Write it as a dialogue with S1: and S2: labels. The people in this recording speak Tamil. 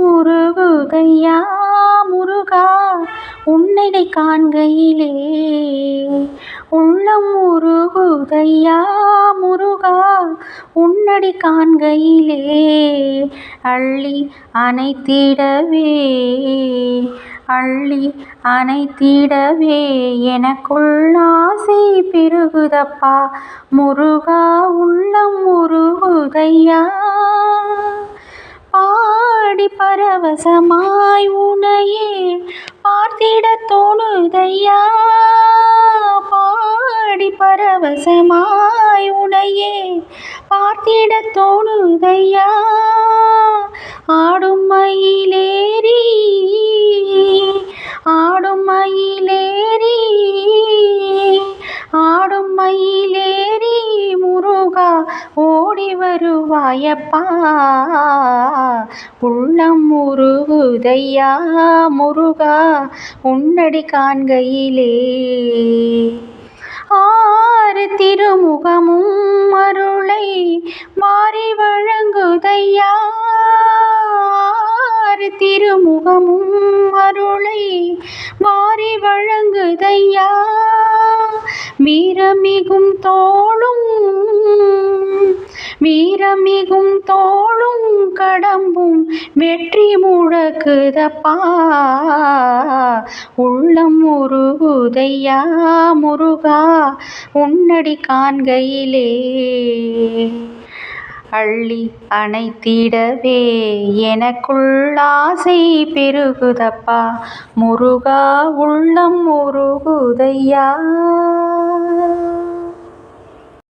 S1: முருகுகையா முருகா உன்னை காண்கையிலே. உள்ளம் முருகுகையா முருகா உன்னடி காண்கையிலே. அள்ளி அனைத்திடவே அள்ளி அனைத்திடவே எனக்குள் ஆசை பெருகுதப்பா. முருகா உள்ளம் முருகுதையா பரவசமாய் உனையே பார்த்திட தோணுதையா பாடி பரவசமாய் உனையே பார்த்திட தோணுதையா ஆடும் மயில் வருவாயப்பா உள்ளம் முருகுதையா முருகா உன்னடி காண்கையிலே. ஆறு திருமுகமும் அருளை மாறி வழங்குதையா. ஆறு திருமுகமும் அருளை மாறி வழங்குதையா. வீரமிகும் தோளும் வீரமிகும் தோளும் கடம்பும் வெற்றி முழக்குதப்பா. உள்ளம் முருகுதையா முருகா உன்னடி காண்கையிலே. அள்ளி அணைத்திடவே எனக்குள் ஆசை பெருகுதப்பா. முருகா உள்ளம் முருகுதையா